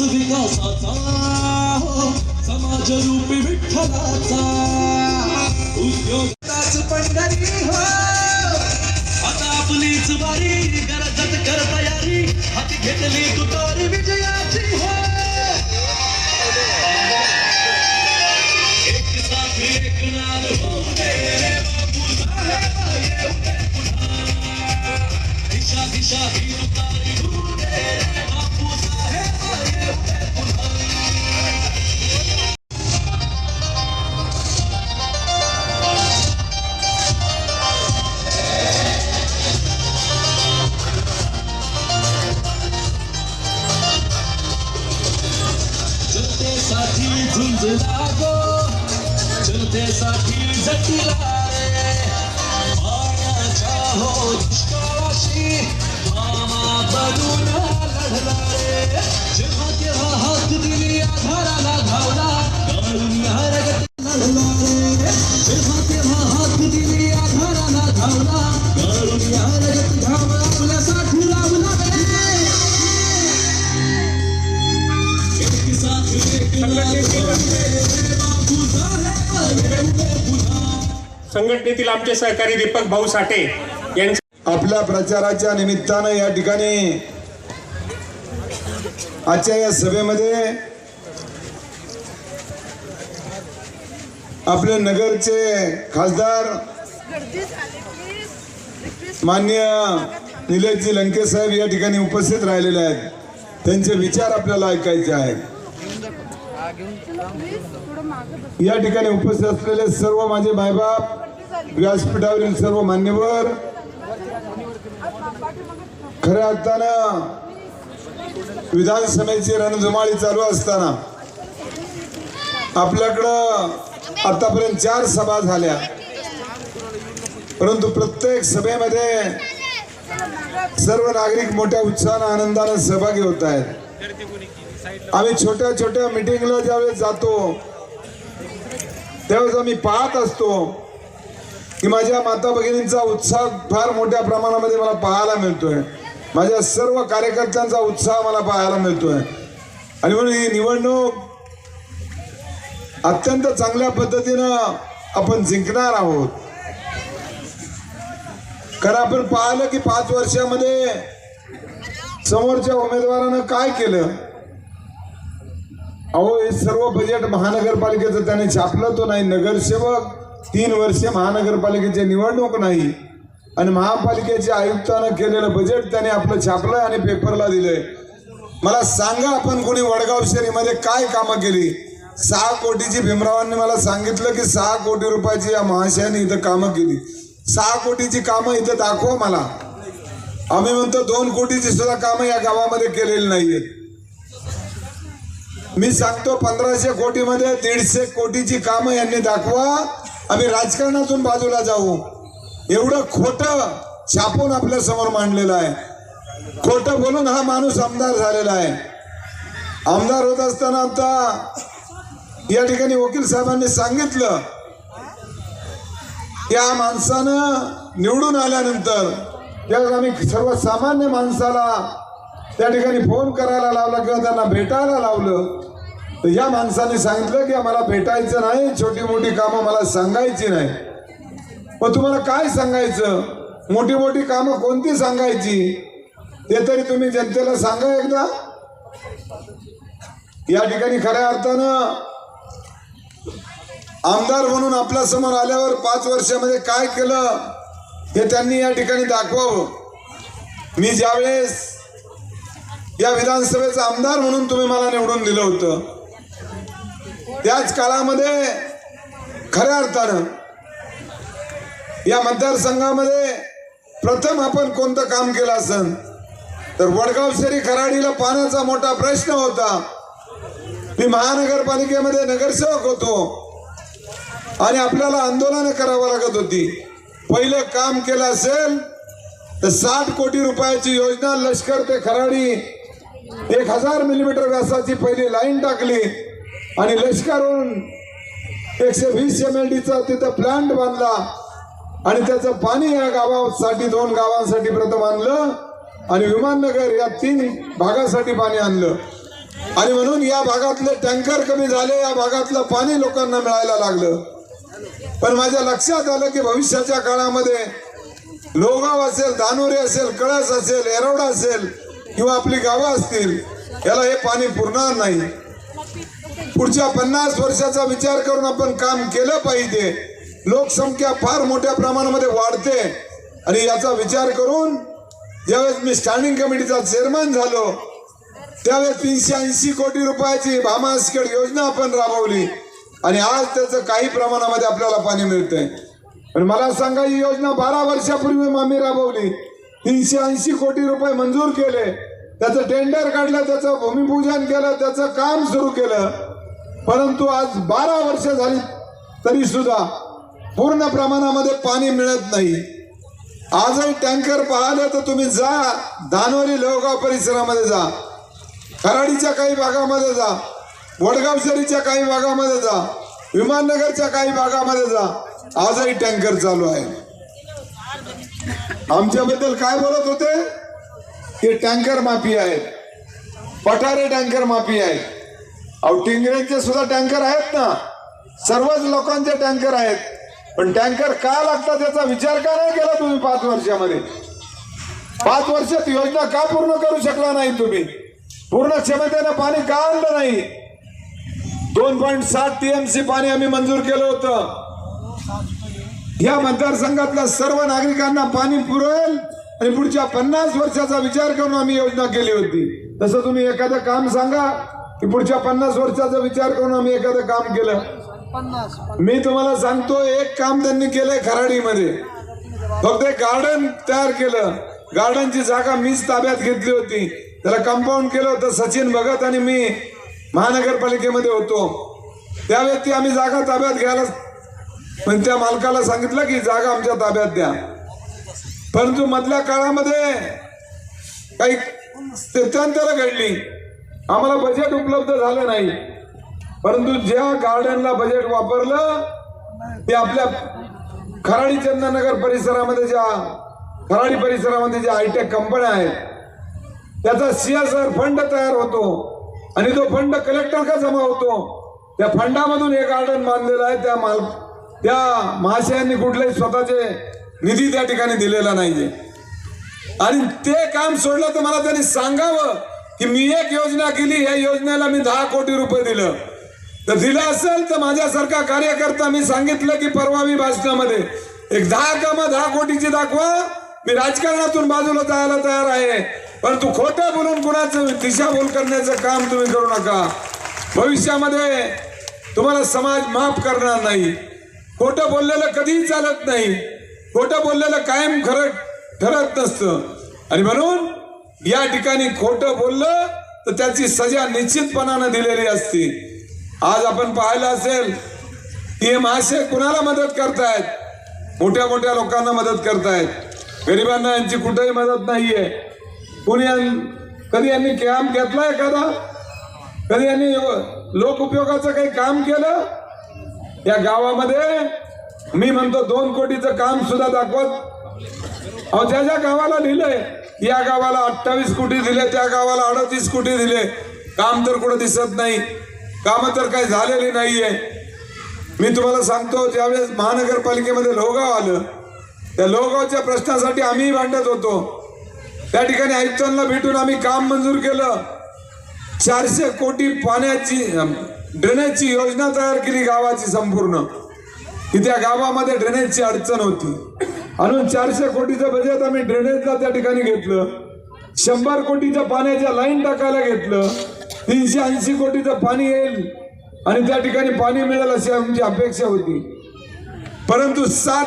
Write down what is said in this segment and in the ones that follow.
विकास विकासाचा हो, समाज रूपी विठ्ठलाचा. उद्योगाच पंढरी हो. आता आपलीच बारी गरजत कर तयारी. हाती घेतली तुतारी विजयाची हो. एक साथ एक नाद होऊ दिशा दिशा ही तुतारी संघटनेतील आमचे सहकारी दीपक भाऊ साठे यांच्या आपल्या प्रचाराच्या निमित्तानं या ठिकाणी आजच्या या सभेमध्ये आपले नगरचे खासदार मान्य निलेशजी लंके साहेब या ठिकाणी उपस्थित राहिलेले आहेत. त्यांचे विचार आपल्याला ऐकायचे आहेत. या ठिकाणी उपस्थित असलेले सर्व माझे मायबाप व्यासपीठावरील सर्व मान्यवर खऱ्या अर्थानं विधानसभेची रणधुमाळी चालू असताना आपल्याकडं आतापर्यंत चार सभा झाल्या. परंतु प्रत्येक सभेमध्ये सर्व नागरिक मोठ्या उत्साहानं आनंदानं सहभागी होत आहेत. आम्ही छोट्या छोट्या मिटिंगला ज्यावेळेस जातो त्यावेळेस आम्ही पाहत असतो. की माझ्या माता भगिनींचा उत्साह फार मोठ्या प्रमाणामध्ये मला पाहायला मिळतोय. माझ्या सर्व कार्यकर्त्यांचा उत्साह मला पाहायला मिळतोय. आणि म्हणून ही निवडणूक अत्यंत चांगल्या पद्धतीनं आपण जिंकणार आहोत. कारण आपण पाहिलं की पाच वर्षामध्ये समोरच्या उमेदवारानं काय केलं? अहो हे सर्व बजेट महानगरपालिकेचं त्याने छापलं तो नाही नगरसेवक. तीन वर्षे महानगरपालिकेची निवडणूक नाही आणि महापालिकेच्या आयुक्तानं केलेलं बजेट त्याने आपलं छापलं आणि पेपरला दिलंय. मला सांगा आपण कोणी वडगाव शहरीमध्ये काय कामं केली? सहा कोटीची भीमरावांनी मला सांगितलं की सहा कोटी रुपयाची या महाशयाने इथं कामं केली. सहा कोटीची कामं इथं दाखवा मला. आम्ही म्हणतो दोन कोटीची सुद्धा कामं या गावामध्ये केलेली नाहीये. मी सांगतो पंधराशे कोटीमध्ये दीडशे कोटीची कामं यांनी दाखवा. आम्ही राजकारणातून बाजूला जाऊ. एवढं खोटं छापून आपल्यासमोर मांडलेलं आहे. खोटं बोलून हा माणूस आमदार झालेला आहे. आमदार होत असताना आता या ठिकाणी वकील साहेबांनी सांगितलं या माणसानं निवडून आल्यानंतर त्यावेळेस आम्ही सर्वसामान्य माणसाला त्या ठिकाणी फोन करायला लावला किंवा त्यांना भेटायला लावलं तर या माणसाने सांगितलं की आम्हाला भेटायचं नाही छोटी मोठी कामं मला सांगायची नाही. मग तुम्हाला काय सांगायचं? मोठी मोठी कामं कोणती सांगायची? ते तरी तुम्ही जनतेला सांगा एकदा. या ठिकाणी खऱ्या अर्थानं आमदार म्हणून आपल्यासमोर आल्यावर पाच वर्षामध्ये काय केलं हे त्यांनी या ठिकाणी दाखवावं. मी ज्यावेळेस या विधानसभेचा आमदार म्हणून तुम्ही मला निवडून दिलं होतं त्याच काळामध्ये खऱ्या अर्थानं या मतदारसंघामध्ये प्रथम आपण कोणतं काम केलं असन? तर वडगाव शहरी खराडीला पाण्याचा मोठा प्रश्न होता. मी महानगरपालिकेमध्ये नगरसेवक होतो. आणि आपल्याला आंदोलन करावं लागत होती. पहिलं काम केलं असेल तर साठ कोटी रुपयाची योजना लष्कर ते खराडी एक हजार मिलीमीटर व्यासाची पहिली लाईन टाकली. आणि लष्करून एकशे वीस एम एल डीचा तिथं प्लांट बांधला. आणि त्याचं पाणी या गावासाठी दोन गावांसाठी प्रथम आणलं आणि विमाननगर या तीन भागासाठी पाणी आणलं. आणि म्हणून या भागातले टँकर कमी झाले या भागातलं पाणी लोकांना मिळायला लागलं. पण माझ्या लक्षात आलं की भविष्याच्या काळामध्ये लोगाव असेल दानोरे असेल कळस असेल एरोडा असेल किंवा आपली गावं असतील याला हे पाणी पुरणार नाही. पुढच्या पन्नास वर्षाचा विचार करून आपण काम केलं पाहिजे. लोकसंख्या फार मोठ्या प्रमाणामध्ये वाढते. आणि याचा विचार करून ज्यावेळेस मी स्टँडिंग कमिटीचा चेअरमॅन झालो त्यावेळेस तीनशे ऐंशी कोटी रुपयाची भामास्कड योजना आपण राबवली. आणि आज त्याचं काही प्रमाणामध्ये आपल्याला पाणी मिळतंय. पण मला सांगा ही योजना बारा वर्षापूर्वी आम्ही राबवली. तीनशे ऐंशी कोटी रुपये मंजूर केले. त्याचं टेंडर काढलं त्याचं भूमिपूजन केलं त्याचं काम सुरू केलं. परंतु आज बारा वर्ष झाली तरी सुद्धा पूर्ण प्रमाणामध्ये पाणी मिळत नाही. आजही टँकर पाहिले तर तुम्ही जा धानोरी लोहगाव परिसरामध्ये जा कराडीच्या काही भागामध्ये जा वडगाव शरीच्या काही भागामध्ये जा विमाननगरच्या काही भागामध्ये जा. आजही टँकर चालू आहे. आमच्याबद्दल काय बोलत होते? की टँकर माफी आहेत. पठारे टँकर माफी आहेत. अहो टिंगरेंचे सुद्धा टँकर आहेत ना. सर्वच लोकांचे टँकर आहेत. पण टँकर का लागतात याचा विचार का नाही केला तुम्ही पाच वर्षामध्ये? पाच वर्षात योजना का पूर्ण करू शकला नाही तुम्ही? पूर्ण क्षमतेनं पाणी का आणलं नाही? दोन पॉईंट सात टीएमसी पाणी आम्ही मंजूर केलं होतं. या मतदारसंघातल्या सर्व नागरिकांना पाणी पुरवेल आणि पुढच्या पन्नास वर्षाचा विचार करून आम्ही योजना केली होती. तसं तुम्ही एखादं काम सांगा. की पुढच्या पन्नास वर्षाचा विचार करून आम्ही एखादं काम केलं. मी तुम्हाला सांगतो एक काम त्यांनी केलंय खराडीमध्ये. फक्त एक गार्डन तयार केलं. गार्डनची जागा मीच ताब्यात घेतली होती. त्याला कंपाऊंड केलं होतं सचिन भगत आणि मी महानगरपालिकेमध्ये होतो. त्यावेळेस ती आम्ही जागा ताब्यात घ्यायला पण त्या मालकाला सांगितलं की जागा आमच्या ताब्यात द्या. परंतु मधल्या काळामध्ये काही स्थित्यांतर घडली. आम्हाला बजेट उपलब्ध झालं नाही. परंतु ज्या गार्डनला बजेट वापरलं ते आपल्या खराडी चंदनगर परिसरामध्ये ज्या खराडी परिसरामध्ये ज्या हायटेक कंपन्या आहेत त्याचा सीएसआर फंड तयार होतो. आणि तो फंड कलेक्टर का जमा होतो. त्या फंडामधून हे गार्डन बांधलेलं आहे. त्या माल त्या महाशयांनी कुठलेही स्वतःचे निधी त्या ठिकाणी दिलेला नाहीये. आणि ते काम सोडलं तर मला त्यांनी सांगावं. की मी एक योजना केली या योजनेला मी दहा कोटी रुपये दिलं. तर दिलं असेल तर माझ्यासारखा कार्यकर्ता मी सांगितलं की परवा मी भाषणामध्ये एक दहा कामं दहा कोटीची दाखवा मी राजकारणातून बाजूला जायला तयार आहे. परंतु खोटं बोलून कुणाचं दिशाभूल करण्याचं काम तुम्ही करू नका. भविष्यामध्ये तुम्हाला समाज माफ करणार नाही. खोटं बोललेलं कधीही चालत नाही. खोटं बोललेलं कायम खरं ठरत नसतं. आणि म्हणून या ठिकाणी खोटं बोललं तर त्याची सजा निश्चितपणानं दिलेली असते. आज आपण पाहिलं असेल की हे मासे कुणाला मदत करतायत? मोठ्या मोठ्या लोकांना मदत करतायत. गरिबांना यांची कुठेही मदत नाहीये. कुणी यां- कधी यांनी काम घेतला एखादा? कधी यांनी लोक उपयोगाचं काही काम केलं? या गावामध्ये मी म्हणतो दोन कोटीचं काम सुद्धा दाखवत. अहो ज्या ज्या गावाला लिहिलंय या गावाला अठ्ठावीस कोटी दिले त्या गावाला अडतीस कोटी दिले. काम तर कुठं दिसत नाही. काम तर काही झालेली नाहीये. मी तुम्हाला सांगतो ज्यावेळेस महानगरपालिकेमध्ये लोहगाव आलं त्या लोहगावच्या प्रश्नासाठी आम्ही भांडत होतो. त्या ठिकाणी आयुक्तांना भेटून आम्ही काम मंजूर केलं. चारशे कोटी पाण्याची ड्रेनेजची योजना तयार केली गावाची संपूर्ण. की त्या गावामध्ये ड्रेनेजची अडचण होती. आणून चारशे कोटीचं बजेट आम्ही ड्रेनेजला त्या ठिकाणी घेतलं. शंभर कोटीच्या पाण्याच्या लाईन टाकायला घेतलं. तीनशे ऐंशी कोटीचं पाणी येईल. आणि त्या ठिकाणी पाणी मिळेल अशी आमची अपेक्षा होती. परंतु सात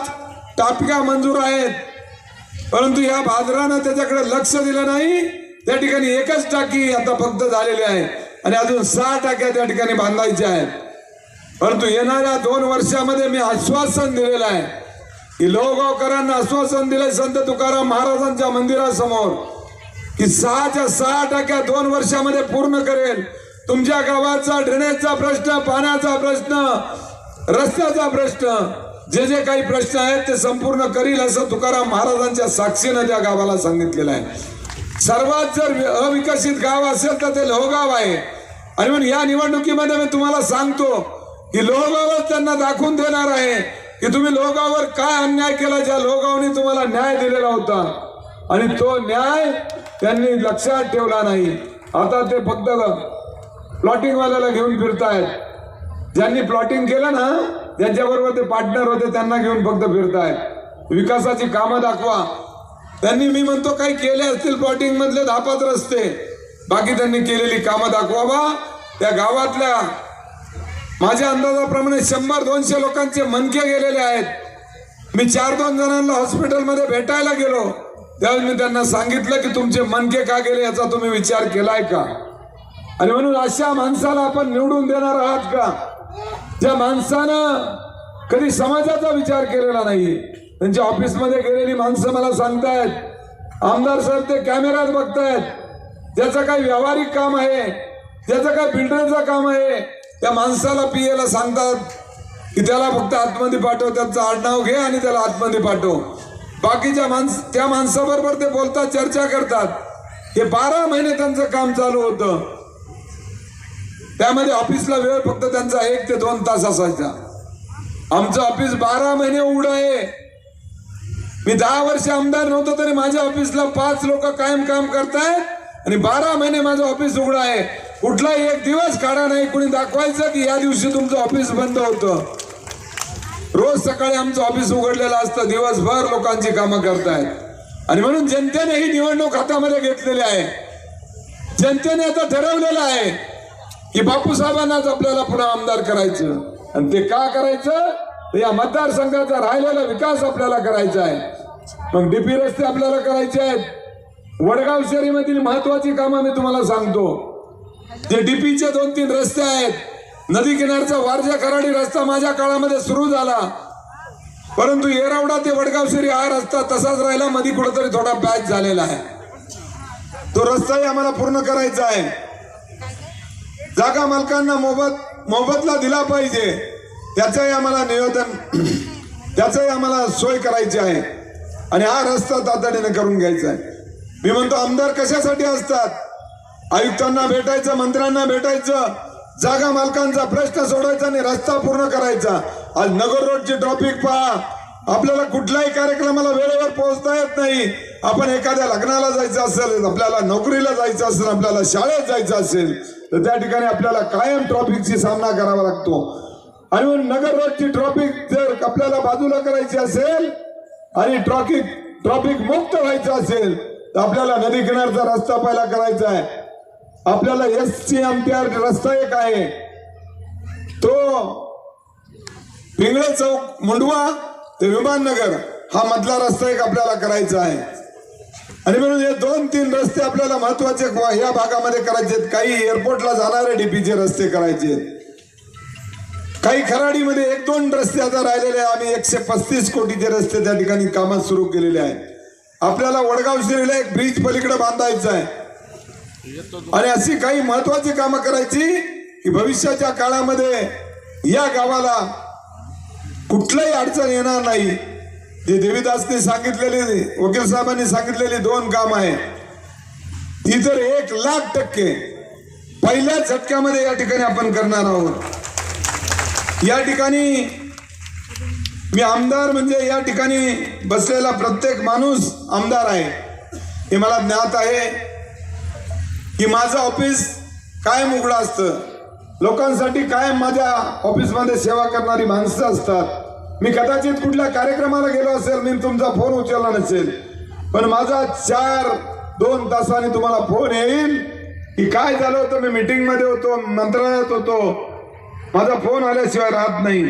टापिका मंजूर आहेत. परंतु या भाजरानं त्याच्याकडे लक्ष दिलं नाही. त्या ठिकाणी एकच टाकी आता फक्त झालेली आहे. आणि अजून सहा टाक्या त्या ठिकाणी बांधायच्या आहेत. परंतु येणाऱ्या दोन वर्षामध्ये मी आश्वासन दिलेलं आहे. की लोहगावकरांना आश्वासन दिलंय संत तुकाराम महाराजांच्या मंदिरासमोर की सहाच्या सहा टक्क्या दोन वर्षामध्ये पूर्ण करेल. तुमच्या गावाचा ड्रेनेजचा प्रश्न पाण्याचा प्रश्न रस्त्याचा प्रश्न जे जे काही प्रश्न आहेत ते संपूर्ण करील असं तुकाराम महाराजांच्या साक्षीनं त्या गावाला सांगितलेलं आहे. सर्वात जर अविकसित गाव असेल तर ते लोहगाव आहे. आणि म्हणून या निवडणुकीमध्ये मी तुम्हाला सांगतो की लोहगावच त्यांना दाखवून देणार आहे. की तुम्ही लोगावर काय अन्याय केला ज्या लोगावनी तुम्हाला न्याय दिलेला होता? आणि तो न्याय त्यांनी लक्षात ठेवला नाही. आता ते फक्त प्लॉटिंग वाल्याला घेऊन फिरतायत. ज्यांनी प्लॉटिंग केलं ना ज्यांच्याबरोबर ते पार्टनर होते त्यांना घेऊन फक्त फिरतायत. विकासाची कामं दाखवा. त्यांनी मी म्हणतो काही केले असतील प्लॉटिंग मधले दहा पाच रस्ते. बाकी त्यांनी केलेली कामं दाखवा बा. त्या गावातल्या माझ्या अंदाजाप्रमाणे शंभर दोनशे लोकांचे मनके गेलेले आहेत. मी चार दोन जणांना हॉस्पिटलमध्ये भेटायला गेलो. त्यावेळेस मी त्यांना सांगितलं की तुमचे मनके का गेले याचा तुम्ही विचार केलाय का? आणि म्हणून अशा माणसाला आपण निवडून देणार आहात का? ज्या माणसानं कधी समाजाचा विचार केलेला नाही त्यांच्या ऑफिसमध्ये गेलेली माणसं मला सांगतायत. आमदार सर ते कॅमेऱ्यात बघतायत. ज्याचं काही व्यावहारिक काम आहे ज्याचं काही बिल्डरचं काम आहे त्या माणसाला पीएला सांगतात की त्याला फक्त आतमध्ये पाठव त्यांचं आडनाव घे आणि त्याला आतमध्ये पाठव. बाकीच्या माणस त्या माणसाबरोबर ते बोलतात चर्चा करतात. हे बारा महिने त्यांचं काम चालू होतं. त्यामध्ये ऑफिसला वेळ फक्त त्यांचा एक ते दोन तास असायचा. आमचं ऑफिस बारा महिने उघड आहे. मी दहा वर्ष आमदार नव्हतो तरी माझ्या ऑफिसला पाच लोक कायम काम करतायत आणि बारा महिने माझं ऑफिस उघडं आहे. कुठलाही एक दिवस काढा नाही कुणी दाखवायचं की या दिवशी तुमचं ऑफिस बंद होतं. रोज सकाळी आमचं ऑफिस उघडलेलं असतं दिवसभर लोकांची कामं करतायत. आणि म्हणून जनतेने ही निवडणूक हातामध्ये घेतलेली आहे. जनतेने आता ठरवलेलं आहे की बापूसाहेबांनाच आपल्याला पुन्हा आमदार करायचं. आणि ते का करायचं? या मतदारसंघाचा राहिलेला विकास आपल्याला करायचा आहे. मग डीपी रस्ते आपल्याला करायचे आहेत. वडगाव शहरीमधील महत्वाची कामं मी तुम्हाला सांगतो. जे डीपीचे दोन तीन रस्ते आहेत नदी किनारचा वारजा कराडी रस्ता माझ्या काळामध्ये सुरू झाला. परंतु येरावडा ते वडगाव शिरी हा रस्ता तसाच राहिला मध्ये कुठेतरी थोडा पॅच झालेला आहे. तो रस्ताही आम्हाला पूर्ण करायचा आहे. जागा मालकांना मोबत मोबदला दिला पाहिजे त्याचंही आम्हाला निवेदन त्याचंही आम्हाला सोय करायची आहे. आणि हा रस्ता तातडीने करून घ्यायचा आहे. मी म्हणतो आमदार कशासाठी असतात? आयुक्तांना भेटायचं मंत्र्यांना भेटायचं जागा मालकांचा प्रश्न सोडवायचा आणि रस्ता पूर्ण करायचा. आज नगर रोडची ट्रॉफिक पहा. आपल्याला कुठल्याही कार्यक्रमाला वेळेवर पोहोचता येत नाही. आपण एखाद्या लग्नाला जायचं असेल आपल्याला नोकरीला जायचं असेल आपल्याला शाळेत जायचं असेल तर त्या ठिकाणी आपल्याला कायम ट्रॉफिकची सामना करावा लागतो. आणि म्हणून नगर रोडची ट्रॉफिक जर आपल्याला बाजूला करायची असेल आणि ट्रॉफिक ट्रॉफिक मुक्त व्हायचं असेल तर आपल्याला नदी किनारचा रस्ता पहिला करायचा आहे. आपल्याला S C M T R रस्ता एक आहे. तो पिंगळे चौक मुंडवा ते विमाननगर हा मधला रस्ता एक आपल्याला करायचा आहे. आणि म्हणून हे दोन तीन रस्ते आपल्याला महत्त्वाचे या भागामध्ये करायचे आहेत. काही एअरपोर्टला जाणारे डीपीचे रस्ते करायचे आहेत. काही खराडीमध्ये एक दोन रस्ते आता राहिलेले आहे आम्ही एकशे पस्तीस कोटीचे रस्ते त्या ठिकाणी कामात सुरू केलेले आहे आपल्याला वडगाव शिरीला एक ब्रिज पलीकडे बांधायचं आहे. आणि अशी काही महत्वाची कामं करायची की भविष्याच्या काळामध्ये या गावाला कुठलाही अडचण येणार नाही. जे देवीदासने सांगितलेली वकील साहेबांनी सांगितलेली दोन काम आहे ती तर एक लाख टक्के पहिल्या झटक्यामध्ये या ठिकाणी आपण करणार आहोत. या ठिकाणी मी आमदार म्हणजे या ठिकाणी बसलेला प्रत्येक माणूस आमदार आहे. हे मला ज्ञात आहे. की माझं ऑफिस कायम उघडं असतं. लोकांसाठी कायम माझ्या ऑफिसमध्ये सेवा करणारी माणसं असतात. मी कदाचित कुठल्या कार्यक्रमाला गेलो असेल मी तुमचा फोन उचलला नसेल. पण माझा चार दोन तासाने तुम्हाला फोन येईल की काय झालं होतं? मी मिटिंगमध्ये होतो मंत्रालयात होतो. माझा फोन आल्याशिवाय राहत नाही.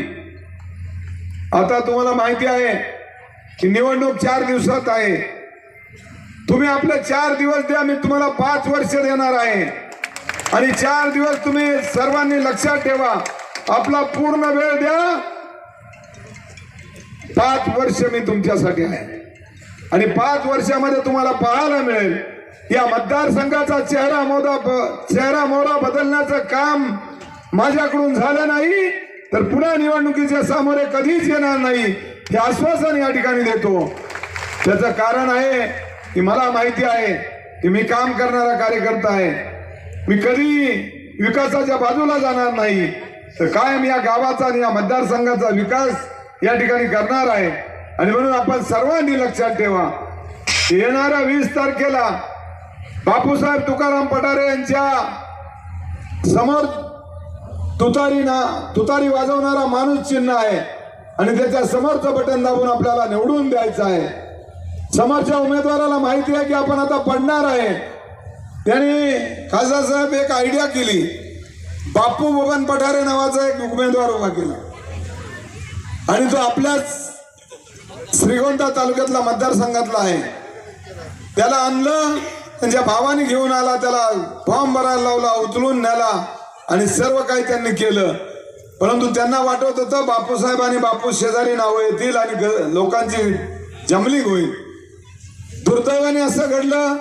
आता तुम्हाला माहिती आहे की निवडणूक चार दिवसात आहे. तुम्ही आपले चार दिवस द्या मी तुम्हाला पाच वर्ष देणार आहे. आणि चार दिवस तुम्ही सर्वांनी लक्षात ठेवा आपला पूर्ण वेळ द्या. पाच वर्ष मी तुमच्यासाठी आहे. आणि पाच वर्षामध्ये तुम्हाला पाहायला मिळेल या मतदारसंघाचा चेहरा मोदा चेहरा मोहरा बदलण्याचं काम माझ्याकडून झालं नाही तर पुन्हा निवडणुकीच्या सामोरे कधीच येणार नाही हे आश्वासन या ठिकाणी देतो. त्याचं कारण आहे की मला माहिती आहे की मी काम करणारा कार्यकर्ता आहे. मी कधी विकासाच्या बाजूला जाणार नाही. तर कायम या गावाचा आणि या मतदारसंघाचा विकास या ठिकाणी करणार आहे. आणि म्हणून आपण सर्वांनी लक्षात ठेवा येणाऱ्या वीस तारखेला बापूसाहेब तुकाराम पठारे यांच्या समोर तुतारी ना तुतारी वाजवणारा माणूस चिन्ह आहे. आणि त्याच्या समोरचं बटन दाबून आपल्याला निवडून द्यायचं आहे. समोरच्या उमेदवाराला माहिती आहे की आपण आता पडणार आहे. त्यांनी खासदार साहेब एक आयडिया केली. बापू बबन पठारे नावाचा एक उमेदवार उभा केला. आणि तो आपल्याच श्रीगोंदा तालुक्यातला मतदारसंघातला आहे. त्याला आणलं त्यांच्या भावाने घेऊन आला त्याला फॉर्म भरायला लावला उचलून नेला आणि सर्व काही त्यांनी केलं. परंतु त्यांना वाटत होतं बापूसाहेब आणि बापू शेजारी नावं येतील आणि ग- लोकांची जमली होईल. दुर्दैवाने असं घडलं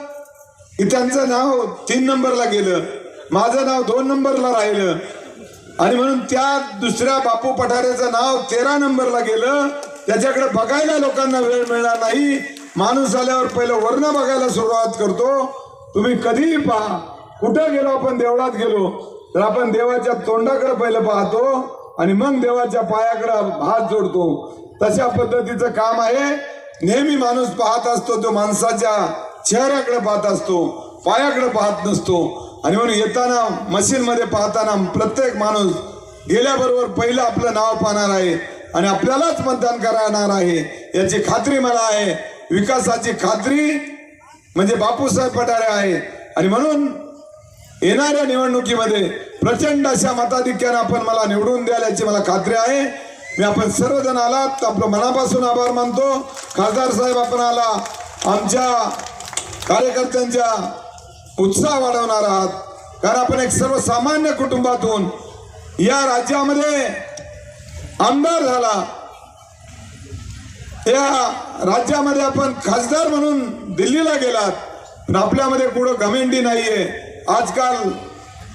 की त्यांचं नाव तीन नंबरला गेलं. माझं नाव दोन नंबरला राहिलं. आणि म्हणून त्या दुसऱ्या बापू पठारेचं नाव तेरा नंबरला गेलं. त्याच्याकडे बघायला लोकांना वेळ मिळणार नाही. माणूस आल्यावर पहिलं वर्ण बघायला सुरुवात करतो. तुम्ही कधीही पहा. कुठं गेलो आपण देवळात गेलो तर आपण देवाच्या तोंडाकडे पहिलं पाहतो आणि मग देवाच्या पायाकडे हात जोडतो. तशा पद्धतीचं काम आहे. नेहमी माणूस पाहत असतो तो माणसाच्या चेहऱ्याकडे पाहत असतो पायाकडे पाहत नसतो. आणि म्हणून येताना मशीनमध्ये पाहताना प्रत्येक माणूस गेल्याबरोबर पहिलं आपलं नाव पाहणार आहे आणि आपल्यालाच मतदान करणार आहे याची खात्री मला आहे. विकासाची खात्री म्हणजे बापूसाहेब पटारे आहे. आणि म्हणून येणाऱ्या निवडणुकीमध्ये प्रचंड अशा मताधिक्याने आपण मला निवडून द्याल याची मला खात्री आहे. मी आपण सर्वजण आलात. आपलं मनापासून आभार मानतो. खासदार साहेब आपण आला. आमच्या कार्यकर्त्यांच्या उत्साह वाढवणार आहात. कारण आपण एक सर्वसामान्य कुटुंबातून या राज्यामध्ये आमदार झाला. या राज्यामध्ये आपण खासदार म्हणून दिल्लीला गेलात. पण आपल्यामध्ये कुठं घमेंडी नाहीये. आजकाल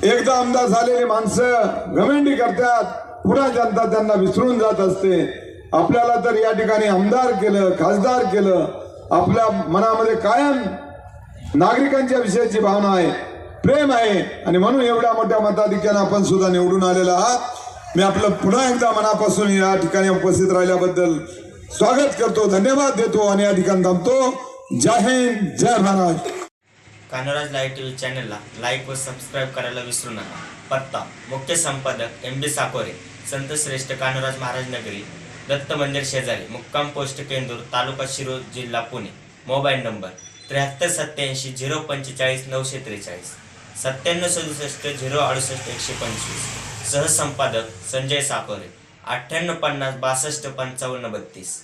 एकदा आमदार झालेले माणसं घमेंडी करतात. पुन्हा जनता त्यांना विसरून जात असते. आपल्याला तर या ठिकाणी आमदार केलं खासदार केलं. आपल्या मनामध्ये कायम नागरिकांच्या विषयाची भावना आहे प्रेम आहे. आणि म्हणून एवढ्या मोठ्या मताधिक्यानं आपण सुद्धा निवडून आलेला आहात. मी आपलं पुन्हा एकदा मनापासून या ठिकाणी उपस्थित राहिल्याबद्दल स्वागत करतो धन्यवाद देतो आणि या ठिकाणी थांबतो. जय हिंद जय महाराज कानराज लाईव्ह टी व्ही चॅनलला लाईक व सबस्क्राईब करायला विसरू नका. पत्ता मुख्य संपादक एम बी साकोरे. संत श्रेष्ठ कानराज महाराज नगरी दत्त मंदिर शेजारी मुक्काम पोस्ट केंदूर तालुका शिरूर जिल्हा पुणे. मोबाईल नंबर त्र्याहत्तर सत्याऐंशी झिरो पंचेचाळीस नऊशे त्रेचाळीस सत्त्याण्णव सदुसष्ट झिरो अडुसष्ट एकशे पंचवीस. सहसंपादक संजय साकोरे अठ्ठ्याण्णव पन्नास बासष्ट पंचावन्न बत्तीस.